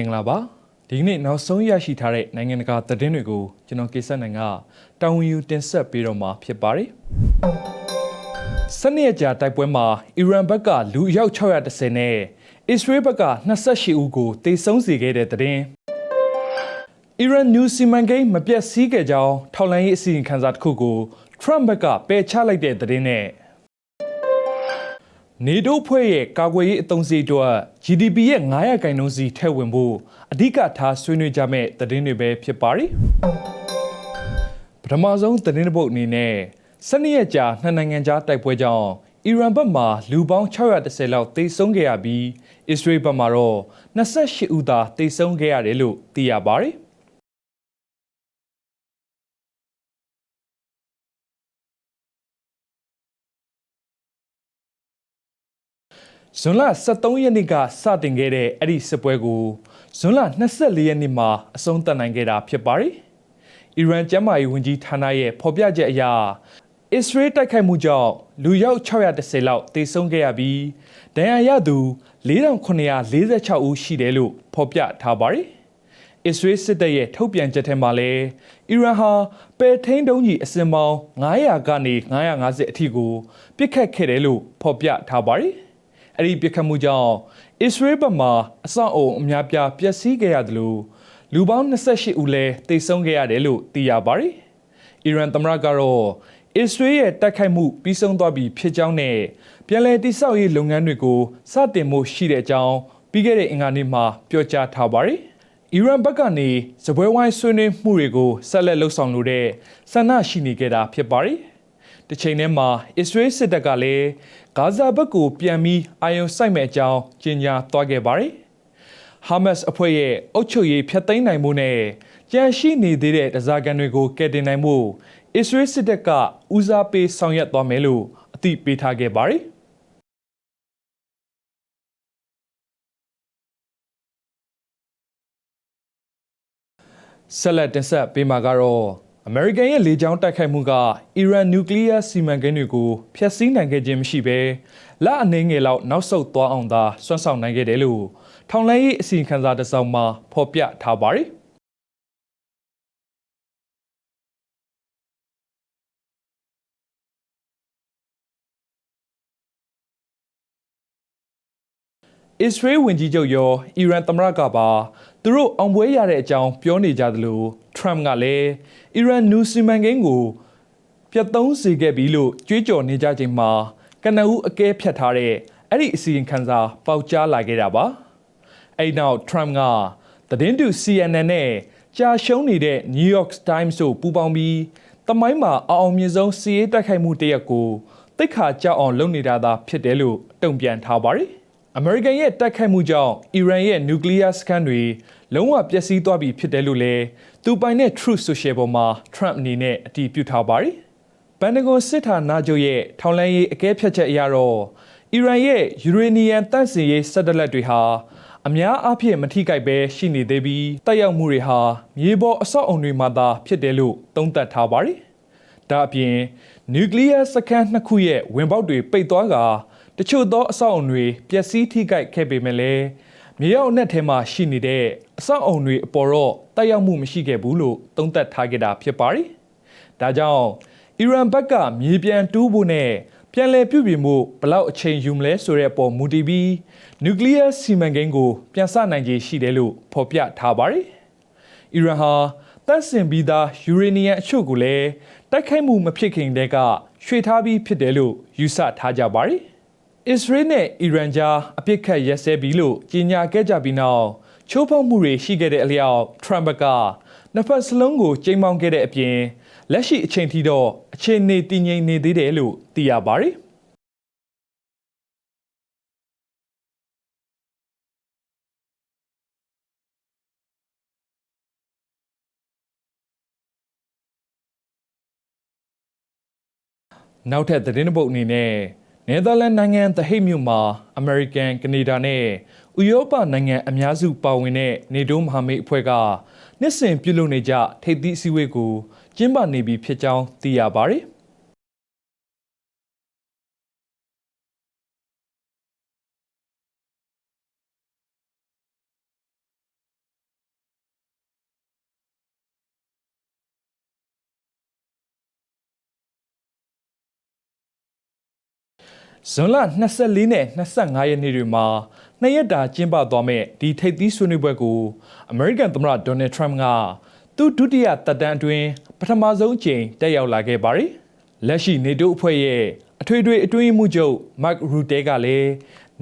င်္ဂလာပါဒီကနေ့နောက်ဆုံးရရှိထားတဲ့နိုင်ငံတကာသတင်းတွေကိုကျွန်တော်ကိစ္စနိုင်ကတာဝန်ယူတင်ဆက်ပေးတော့မှာဖြစ်ပါတယ်စနေရက်ကြာတိုက်ပွဲမှာအီရန်ဘက်ကလူအယောက်630နဲ့အစ္စရေးဘက်က28ဦးကိုတေဆုံးစေခဲ့တဲ့သတင်းအီရန်နျူစီမန်ကိန်းမပြတ်စည်းခဲ့ကြောင်းထောက်လှမ်းရေးအစီရင်ခံစာတစ်ခုကိုထရမ့်ဘက်ကပယ်ချလိုက်တဲ့သတင်းနဲ့ နေတိုးဖွဲ့ရဲ့ကာကွယ်ရေးအသုံးစရိတ်အတွက် GDP ရဲ့900ကိုင်နှုန်းစီထည့်ဝင်ဖို့အဓိကထားဆွေးနွေးကြမဲ့သတင်းတွေပဲဖြစ်ပါတယ်။ပထမဆုံးသတင်းတစ်ပုဒ်အနေနဲ့စနေရက်ကြာနှစ်နိုင်ငံကြားတိုက်ပွဲကြောင့်အီရန်ဘက်မှလူပေါင်း630လောက်သေဆုံးခဲ့ရပြီးအစ္စရေးဘက်မှတော့28ဦးသာသေဆုံးခဲ့ရတယ်လို့သိရပါတယ်။ ဇွန်လ23ရက်နေ့ကစတင်ခဲ့တဲ့အဲ့ဒီစစ်ပွဲကိုဇွန်လ24ရက်နေ့မှာအဆုံးသတ်နိုင်ခဲ့တာဖြစ်ပါတယ်။အီရန်ကျန်းမာရေးဝန်ကြီးဌာနရဲ့ဖော်ပြချက်အရအစ္စရေးတိုက်ခိုက်မှုကြောင့်လူရောက်630လောက်သေဆုံးခဲ့ရပြီးဒဏ်ရာရသူ4946ဦးရှိတယ်လို့ဖော်ပြထားပါတယ်။အစ္စရေးစစ်တပ်ရဲ့ထုတ်ပြန်ချက်ထဲမှာလည်းအီရန်ဟာပယ်ထိန်တုံးကြီးအစင်ပေါင်း900ကနေ950အထိကိုပြစ်ခတ်ခဲ့တယ်လို့ဖော်ပြထားပါတယ်။ အဲ့ဒီပြစ်ခတ်မှုကြောင့်အစ္စရေးဘက်မှအဆောက်အုံအများပြားပျက်စီးခဲ့ရတယ်လို့လူပေါင်း28ဦးလည်းတိတ်ဆုံးခဲ့ရတယ်လို့သိရပါတယ်။အီရန်သမ္မတကတော့အစ္စရေးရဲ့တိုက်ခိုက်မှုပြီးဆုံးသွားပြီဖြစ်ကြောင်းနဲ့ပြည်내တိစောက်ရေးလုပ်ငန်းတွေကိုစတင်မှုရှိတဲ့အကြောင်းပြီးခဲ့တဲ့အင်္ဂါနေ့မှာပြောကြားထားပါတယ်။အီရန်ဘက်ကနေစပွဲဝိုင်းဆွေးနွေးမှုတွေကိုဆက်လက်လှုပ်ဆောင်လို့တဲ့ဆန္ဒရှိနေကြတာဖြစ်ပါတယ်။ တစ်ချိန်တည်းမှာအစ္စရေးစစ်တပ်ကလည်းဂါဇာဘက်ကိုပြန်ပြီးအာရုံစိုက်မဲ့အကြောင်းကြေညာသွားခဲ့ပါတယ်။ဟာမတ်စ်အဖွဲ့ရဲ့အုပ်ချုပ်ရေးဖျက်သိမ်းနိုင်မှုနဲ့ကြန့်ရှိနေသေးတဲ့တစားကန်တွေကိုကယ်တင်နိုင်မှုအစ္စရေးစစ်တပ်ကဦးစားပေးဆောင်ရွက်သွားမယ်လို့အသိပေးထားခဲ့ပါတယ်။ဆက်လက်တင်ဆက်ပေးမှာကတော့ အမေရိကန်ရဲ့လေကြောင်းတိုက်ခိုက်မှုကအီရန်နျူကလ িয়ার စီမံကိန်းတွေကိုဖျက်ဆီးနိုင်ခဲ့ခြင်းမရှိဘဲလက်အနေငယ်လောက်နောက်ဆုတ်သွားအောင်သာစွမ်းဆောင်နိုင်ခဲ့တယ်လို့ထောင်လိုင်းရေးအစီရင်ခံစာတစ်စောင်မှာဖော်ပြထားပါတယ်။အစ္စရေးဝန်ကြီးချုပ်ရောအီရန်သမ္မတကပါသူတို့အောင်ပွဲရတဲ့အကြောင်းပြောနေကြသလို ထရမ့်ကလည်းအီရန်နျူစီမံကိန်းကိုပြတ်သုံးစေခဲ့ပြီလို့ကြွေးကြော်နေကြချိန်မှာကနဦးအကဲဖြတ်ထားတဲ့အဲ့ဒီအစီရင်ခံစာပေါက်ကြားလာခဲ့တာပါအဲ့နောက်ထရမ့်ကသတင်းတူ CNN နဲ့ကြာရှုံးနေတဲ့ New York Times တို့ပူးပေါင်းပြီးတမိုင်းမှာအအောင်မြင်ဆုံးစီးရေးတိုက်ခိုက်မှုတစ်ရက်ကိုတိတ်ခါကြောက်အောင်လုပ်နေတာသာဖြစ်တယ်လို့တုံ့ပြန်ထားပါတယ် အမေရိကန်ရဲ့တိုက်ခိုက်မှုကြောင့်အီရန်ရဲ့နျူကလ িয়ার စခန်းတွေလုံးဝပျက်စီးသွားပြီဖြစ်တယ်လို့လည်းသူပိုင်တဲ့ Truth Social ပေါ်မှာ Trump အနေနဲ့အတည်ပြုထားပါတယ်။ပန်တဂွန်စစ်ဌာနချုပ်ရဲ့ထောက်လှမ်းရေးအကဲဖြတ်ချက်အရတော့အီရန်ရဲ့ယူရေနီယံတန့်စင်ရေးစက်တလက်တွေဟာအများအားဖြင့်မထိခိုက်ပဲရှိနေသေးပြီးတက်ရောက်မှုတွေဟာမြေပေါ်အဆောက်အုံတွေမှာသာဖြစ်တယ်လို့သုံးသပ်ထားပါတယ်။ဒါအပြင်နျူကလ িয়ার စခန်းနှစ်ခုရဲ့ဝင်ပေါက်တွေပိတ်သွားက တချို့သောအဆောက်အုံတွေပျက်စီးထိခိုက်ခဲ့ပေမဲ့လည်းမြေရောက်နဲ့ထဲမှာရှိနေတဲ့အဆောက်အုံတွေအပေါ်တော့တက်ရောက်မှုမရှိခဲ့ဘူးလို့သုံးသပ်ထားခဲ့တာဖြစ်ပါတယ်။ဒါကြောင့်အီရန်ဘက်ကမြေပြန်တူးဖို့နဲ့ပြန်လည်ပြုပြင်မှုဘလောက်အချိန်ယူမလဲဆိုတဲ့အပေါ်မူတည်ပြီးနျူကလ িয়ার စီမံကိန်းကိုပြန်ဆနိုင်ခြေရှိတယ်လို့ဖော်ပြထားပါတယ်။အီရန်ဟာတပ်ဆင်ပြီးသားယူရေနီယံအချို့ကိုလည်းတိုက်ခိုက်မှုမဖြစ်ခင်တည်းကရွှေ့ထားပြီးဖြစ်တယ်လို့ယူဆထားကြပါတယ်။ အစ္စရေးနဲ့အီရန်ကြားအပြစ်ခတ်ရက်စဲပြီလို့ကြေညာခဲ့ကြပြီးနောက်ချိုးဖောက်မှုတွေရှိခဲ့တဲ့အလျောက်ထရမ့်ကနှစ်ဖက်စလုံးကိုချိန်မောင်းခဲ့တဲ့အပြင်လက်ရှိအချိန်ထိတော့အခြေအနေတည်ငြိမ်နေသေးတယ်လို့သိရပါတယ်နောက်ထပ်သတင်းပုတ်အနေနဲ့ နယ်သာလန်နိုင်ငံသဟိတ်မြို့မှာအမေရိကန်ကနေဒါနဲ့ဥရောပနိုင်ငံအများစုပါဝင်တဲ့နေတိုးမဟာမိတ်အဖွဲ့ကနှစ်စဉ်ပြုလုပ်နေကြထိပ်သီးအစည်းအဝေးကိုကျင်းပနေပြီဖြစ်ကြောင်းသိရပါတယ်။ ဇွန်လ24နဲ့25ရက်နေ့တွေမှာနှစ်ရက်တာကျင်းပသွားမဲ့ဒီထိပ်သီးဆွေးနွေးပွဲကိုအမေရိကန်သမ္မတဒေါ်နယ်ထရမ့်ကသူဒုတိယသက်တမ်းအတွင်းပထမဆုံးအကြိမ်တက်ရောက်လာခဲ့ပါတယ်။လက်ရှိနေတိုးအဖွဲ့ရဲ့အထွေထွေအတွင်းမှုချုပ်မတ်ရူတဲကလည်း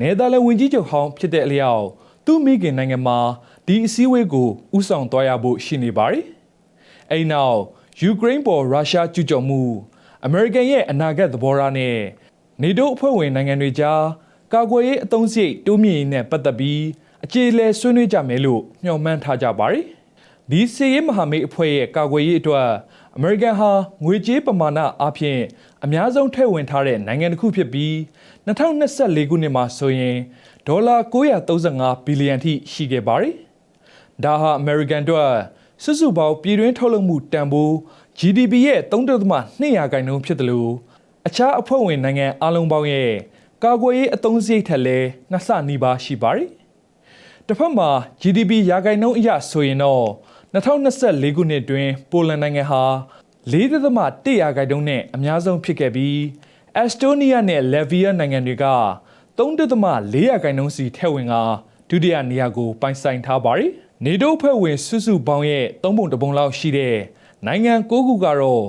နယ်သာလန်ဝန်ကြီးချုပ်ဟောင်းဖြစ်တဲ့အလျောက်သူ့မိခင်နိုင်ငံမှာဒီအစည်းအဝေးကိုဥဆောင်သွားရဖို့ရှိနေပါတယ်။အဲဒီနောက်ယူကရိန်းပေါ်ရုရှားကျူးကျော်မှုအမေရိကန်ရဲ့အနာဂတ်သဘောထားနဲ့ နေတိုးအဖွဲ့ဝင်နိုင်ငံတွေကြားကာကွယ်ရေးအသုံးစရိတ်တိုးမြင့်ရေးနဲ့ပတ်သက်ပြီးအခြေအလဲဆွေးနွေးကြမယ်လို့မျှော်မှန်းထားကြပါတယ်။ဒီစီရေးမဟာမိတ်အဖွဲ့ရဲ့ကာကွယ်ရေးအတွက်အမေရိကန်ဟာငွေကြေးပမာဏအပြင်အများဆုံးထည့်ဝင်ထားတဲ့နိုင်ငံတစ်ခုဖြစ်ပြီး2024ခုနှစ်မှာဆိုရင်ဒေါ်လာ935ဘီလီယံထိရှိခဲ့ပါတယ်။ဒါဟာအမေရိကန်အတွက်စုစုပေါင်းပြည်တွင်းထုတ်လုပ်မှုတန်ဖိုး GDP ရဲ့3.2ရာခိုင်နှုန်းဖြစ်တယ်လို့ အခြားအဖွဲ့ဝင်နိုင်ငံအလုံးပေါင်းရဲ့ကာကွယ်ရေးအသုံးစရိတ်ထက်လည်းနှစ်ဆနီးပါးရှိပါတယ်။တစ်ဖက်မှာ GDP ရာခိုင်နှုန်းအရဆိုရင်တော့2024ခုနှစ်တွင် ပိုလန်နိုင်ငံဟာ4.1ရာခိုင်နှုန်းနဲ့အများဆုံးဖြစ်ခဲ့ပြီးအက်စတိုးနီးယားနဲ့လက်ဗီးယားနိုင်ငံတွေက3.4ရာခိုင်နှုန်းစီထည့်ဝင်ကဒုတိယနေရာကိုပိုင်ဆိုင်ထားပါတယ်။နေတိုးဖွဲ့ဝင်စုစုပေါင်းရဲ့သုံးပုံတစ်ပုံလောက်ရှိတဲ့နိုင်ငံ၉ခုကတော့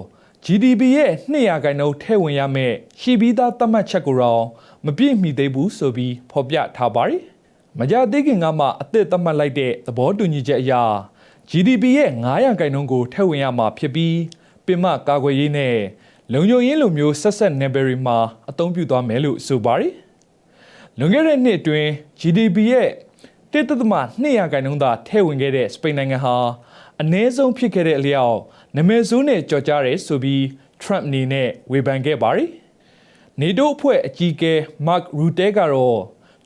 GDP ရဲ့2ရာခိုင်နှုန်းထည့်ဝင်ရမယ့်ရှိပြီးသားသတ်မှတ်ချက်ကိုတော့မပြည့်မီသေးဘူးဆိုပြီးဖော်ပြထားပါတယ်။မကြသေးခင်ကမှအသစ်သတ်မှတ်လိုက်တဲ့သဘောတူညီချက်အရ GDP ရဲ့9ရာခိုင်နှုန်းကိုထည့်ဝင်ရမှာဖြစ်ပြီးပင်မကာကွယ်ရေးနဲ့လုံခြုံရေးလိုမျိုးဆက်ဆက်နယ်ပယ်တွေမှာအသုံးပြုသွားမယ်လို့ဆိုပါတယ်။လွန်ခဲ့တဲ့နှစ်အတွင်း GDP ရဲ့1.2ရာခိုင်နှုန်းသာထည့်ဝင်ခဲ့တဲ့စပိန်နိုင်ငံဟာအနည်းဆုံးဖြစ်ခဲ့တဲ့အလျောက် နမဲဆိုးနဲ့ကြော်ကြားရဲဆိုပြီး Trump အနေနဲ့ဝေဖန်ခဲ့ပါတယ်။ NATO အဖွဲ့အကြီးအကဲ Mark Rutte ကတော့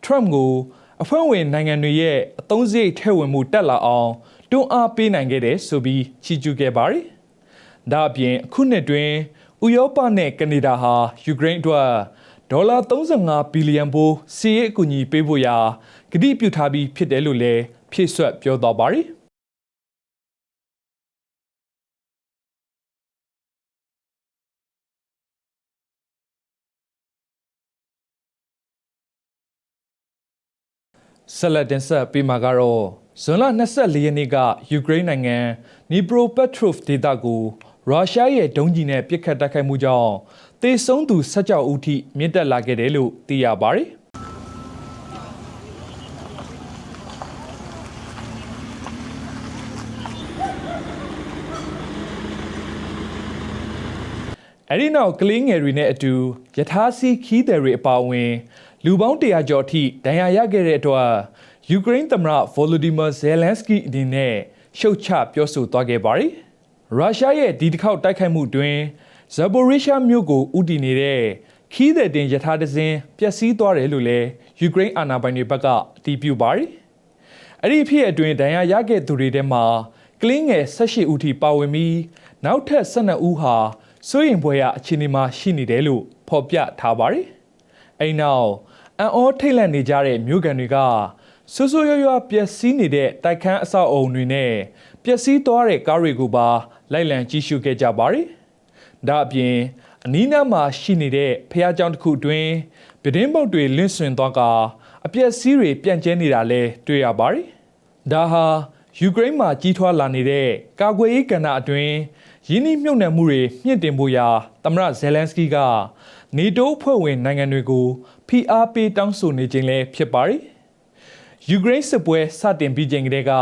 Trump ကိုအဖွဲ့ဝင်နိုင်ငံတွေရဲ့အသုံးစရိတ်ထည့်ဝင်မှုတက်လာအောင်တွန်းအားပေးနိုင်ခဲ့တယ်ဆိုပြီးချီးကျူးခဲ့ပါတယ်။ဒါအပြင်အခုနှစ်တွင်ဥရောပနဲ့ကနေဒါဟာယူကရိန်းအတွက်ဒေါ်လာ35ဘီလီယံဘိုးစီးရေးအကူအညီပေးဖို့ရာကတိပြုထားပြီးဖြစ်တယ်လို့လည်းဖြည့်ဆွတ်ပြောသွားပါတယ်။ ဆက်လက်တင်ဆက်ပေးမှာကတော့ဇွန်လ24ရက်နေ့ကယူကရိန်းနိုင်ငံနီပရိုပက်ထရိုဖ်ဒေသကိုရုရှားရဲ့ဒုံးကျည်နဲ့ပစ်ခတ်တိုက်ခိုက်မှုကြောင့်တေဆုံးသူ16ဦးထိမြင့်တက်လာခဲ့တယ်လို့သိရပါတယ်။အဲဒီနောက်ကလေးငယ်တွေနဲ့အတူယထာစီခီးတယ်တွေအပါအဝင် လူပေါင်း100ကျော်အထိဒဏ်ရာရခဲ့တဲ့အတွက်ယူကရိန်းသမ္မတဗိုလိုဒီမာဇယ်လန်စကီအနေနဲ့ရှုတ်ချပြောဆိုသွားခဲ့ပါတယ်။ရုရှားရဲ့ဒီတစ်ခေါက်တိုက်ခိုက်မှုတွင်ဇာပိုရီရှားမြို့ကိုဥတီနေတဲ့ခီးတဲ့တင်ယထာတစင်းပျက်စီးသွားတယ်လို့လည်းယူကရိန်းအာဏာပိုင်တွေဘက်ကအတည်ပြုပါတယ်။အဲ့ဒီဖြစ်အတွင်းဒဏ်ရာရခဲ့သူတွေထဲမှာကလင်းငယ်18ဦးထိပါဝင်ပြီးနောက်ထပ်12ဦးဟာစိုးရင်ပွဲရအခြေအနေမှာရှိနေတယ်လို့ဖော်ပြထားပါတယ်။အဲ့နောက် အန်အောထိတ်လန့်နေကြတဲ့မြို့ကန်တွေကဆိုးဆိုးရွားရွားပျက်စီးနေတဲ့တိုက်ခန်းအဆောက်အုံတွေနဲ့ပျက်စီးသွားတဲ့ကားတွေကိုပါလိုက်လံကြည့်ရှုခဲ့ကြပါတယ်။ဒါအပြင်အနီးနားမှာရှိနေတဲ့ဖះเจ้าတစ်ခုတွင်ပြတင်းပုတ်တွေလင့်ဆွင်သွားကအပျက်စီးတွေပြန့်ကျဲနေတာလည်းတွေ့ရပါတယ်။ဒါဟာယူကရိန်းမှာကြီးထွားလာနေတဲ့ကာကွယ်ရေးကဏ္ဍအတွင်းရင်းနှီးမြှုပ်နှံမှုတွေမြင့်တင်ဖို့ရာသမ္မတဇယ်လန်စကီက နေတိုးဖွဲ့ဝင်နိုင်ငံတွေကိုဖိအားပေးတောင်းဆိုနေခြင်းလည်းဖြစ်ပါတယ်။ယူကရိန်းစစ်ပွဲစတင်ပြီးချိန်ကတည်းက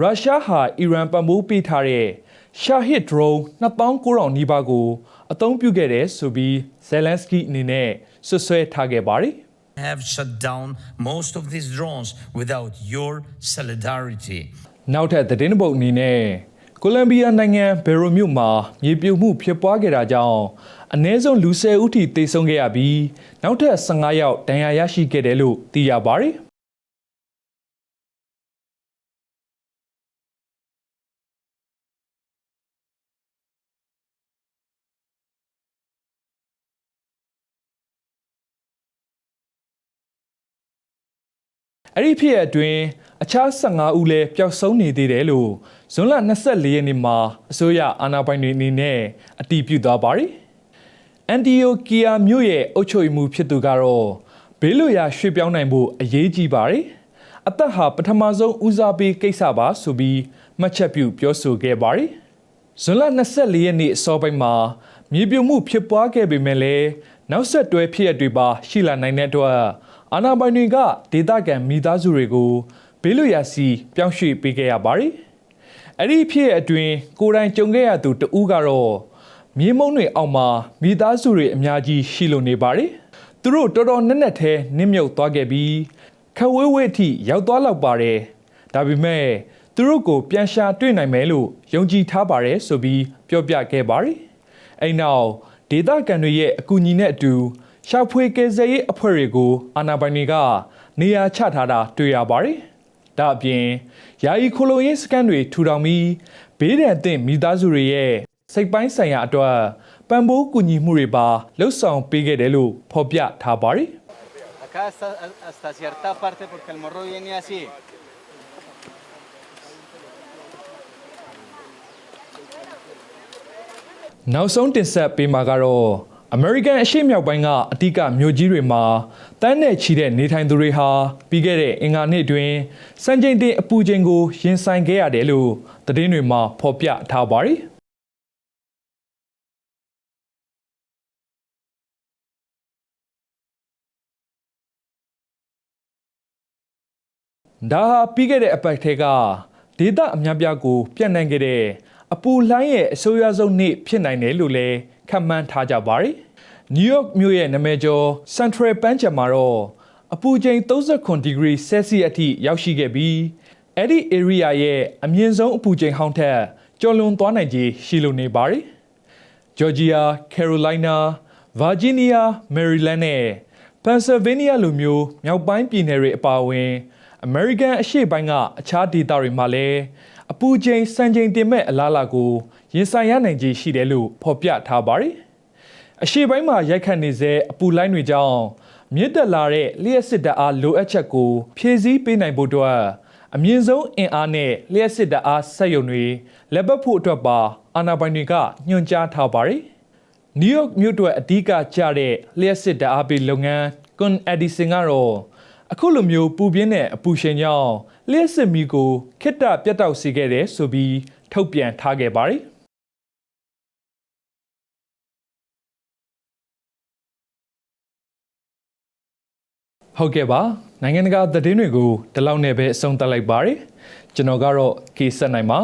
ရုရှားဟာအီရန်ပံ့ပိုးပေးထားတဲ့ရှာဟစ်ဒရုန်း2900နီးပါးကိုအသုံးပြုခဲ့တယ်ဆိုပြီးဇယ်လန်စကီအနေနဲ့ဆွဆွဲထားခဲ့ပါတယ်။ have shut down most of these drones without your solidarity. နောက်ထပ်သတင်းပုတ်အနေနဲ့ကိုလံဘီယာနိုင်ငံဘယ်ရိုမြို့မှာမြေပြိုမှုဖြစ်ပွားခဲ့တာကြောင့်အနည်းဆုံးလူ10ဦးထိသေဆုံးခဲ့ရပြီးနောက်ထပ်15ယောက်ဒဏ်ရာရရှိခဲ့တယ်လို့သိရပါတယ်အဲ့ဒီဖြစ်ရအတွင်းအခြား15ဦးလည်းပျောက်ဆုံးနေသေးတယ်လို့ဇွန်လ24ရက်နေ့မှာအစိုးရအာဏာပိုင်တွေအနေနဲ့အတည်ပြုသွားပါတယ် အန်တီယိုကီယာမြို့ရဲ့အုပ်ချုပ်ရေးမှူးဖြစ်သူကတော့ဘေးလွရာရွှေ့ပြောင်းနိုင်ဖို့အရေးကြီးပါတယ်။အသက်ဟာပထမဆုံးဦးစားပေးကိစ္စပါဆိုပြီးမှတ်ချက်ပြုပြောဆိုခဲ့ပါတယ်။ဇွန်လ24ရက်နေ့အစောပိုင်းမှာမြေပြိုမှုဖြစ်ပွားခဲ့ပေမဲ့လည်းနောက်ဆက်တွဲဖြစ်ရပ်တွေပါရှိလာနိုင်တဲ့အတွက်အာဏာပိုင်တွေကဒေသခံမိသားစုတွေကိုဘေးလွရာစီပြောင်းရွှေ့ပေးခဲ့ရပါတယ်။အဲ့ဒီဖြစ်ရဲ့အတွင်းကိုယ်တိုင်ကြုံခဲ့ရသူတဦးကတော့ မြေမုံတွေအောက်မှာမိသားစုတွေအများကြီးရှိလို့နေပါတယ်။သူတို့တော်တော်နက်နက်သေးနစ်မြုပ်သွားခဲ့ပြီးခက်ဝဲဝဲအထိရောက်သွားလောက်ပါတယ်။ဒါပေမဲ့သူတို့ကိုပြန်ရှာတွေ့နိုင်မယ်လို့ယုံကြည်ထားပါတယ်ဆိုပြီးပြောပြခဲ့ပါတယ်။အဲ့နောက်ဒေသခံတွေရဲ့အကူအညီနဲ့အတူရှာဖွေကယ်ဆယ်ရေးအဖွဲ့တွေကိုအာဏာပိုင်တွေကနေရာချထားတာတွေ့ရပါတယ်။ဒါအပြင်ယာယီခိုလုံရေးစကန်တွေထူထောင်ပြီးဘေးဒဏ်အသင့်မိသားစုတွေရဲ့ စိတ်ပိုင်းဆိုင်ရာအတွက်ပံ့ပိုးကူညီမှုတွေပါလှုပ်ဆောင်ပေးခဲ့တယ်လို့ဖော်ပြထားပါတယ် Acá hasta, hasta cierta parte porque el morro viene así. နောက်ဆုံးတင်ဆက်ပေးမှာကတော့အမေရိကန်အရှေ့မြောက်ပိုင်းကအဓိကမြို့ကြီးတွေမှာတန်းနဲ့ချီတဲ့နေထိုင်သူတွေဟာပြီးခဲ့တဲ့အင်္ဂါနေ့တွင်စံချိန်တင်အပူချိန်ကိုရင်ဆိုင်ခဲ့ရတယ်လို့သတင်းတွေမှာဖော်ပြထားပါတယ် ဒါဟာပြီးခဲ့တဲ့အပတ်ထဲကဒေတာအများပြားကိုပြန့်နှံ့ခဲ့တဲ့အပူလှိုင်းရဲ့အဆိုးရွားဆုံးနေ့ဖြစ်နိုင်တယ်လို့လည်းခန့်မှန်းထားကြပါတယ်။ New York မြို့ရဲ့နာမည်ကျော် Central ပန်းခြံမှာတော့အပူချိန်39ဒီဂရီဆဲဆီယပ်အထိရောက်ရှိခဲ့ပြီးအဲ့ဒီ area ရဲ့အမြင့်ဆုံးအပူချိန်ဟောင်းထက်ကျော်လွန်သွားနိုင်ခြေရှိလို့နေပါတယ်။ဂျော်ဂျီယာ၊ကယ်ရိုလိုင်းနား၊ဗာဂျီးနီးယား၊မယ်ရီလန်းနဲ့ပန်ဆယ်ဗေးနီးယားလိုမျိုးမြောက်ပိုင်းပြည်နယ်တွေအပါအဝင် အမေရိကန်အရှေ့ပိုင်းကအခြားဒေသတွေမှာလည်းအပူချိန်စံချိန်တင်မဲ့အလားအလာကိုရင်ဆိုင်ရနိုင်ခြေရှိတယ်လို့ဖော်ပြထားပါတယ်။အရှေ့ပိုင်းမှာရိုက်ခတ်နေစေအပူလိုင်းတွေကြောင့်မြင့်တက်လာတဲ့လျှက်စစ်တပ်အားလိုအပ်ချက်ကိုဖြည့်ဆည်းပေးနိုင်ဖို့အတွက်အမြင့်ဆုံးအင်အားနဲ့လျှက်စစ်တပ်အားဆက်ယုံတွေလက်ပတ်ဖို့အတွက်ပါအာဏာပိုင်တွေကညွှန်ကြားထားပါတယ်။နယူးယောက်မြို့အတွက်အဓိကကျတဲ့လျှက်စစ်ဓာတ်အားပေးလုပ်ငန်းကွန်အက်ဒီဆင်ကတော့ အခုလိုမျိုးပူပြင်းတဲ့အပူရှင်ကြောင့်လျှက်စစ်မီကိုခိတ္တပြတ်တောက်စေခဲ့တယ်ဆိုပြီးထုတ်ပြန်ထားခဲ့ပါတယ်။ဟုတ်ကဲ့ပါနိုင်ငံတကာသတင်းတွေကိုဒီလောက်နဲ့ပဲအဆုံးသတ်လိုက်ပါတယ်ကျွန်တော်ကတော့ကေဆက်နိုင်ပါ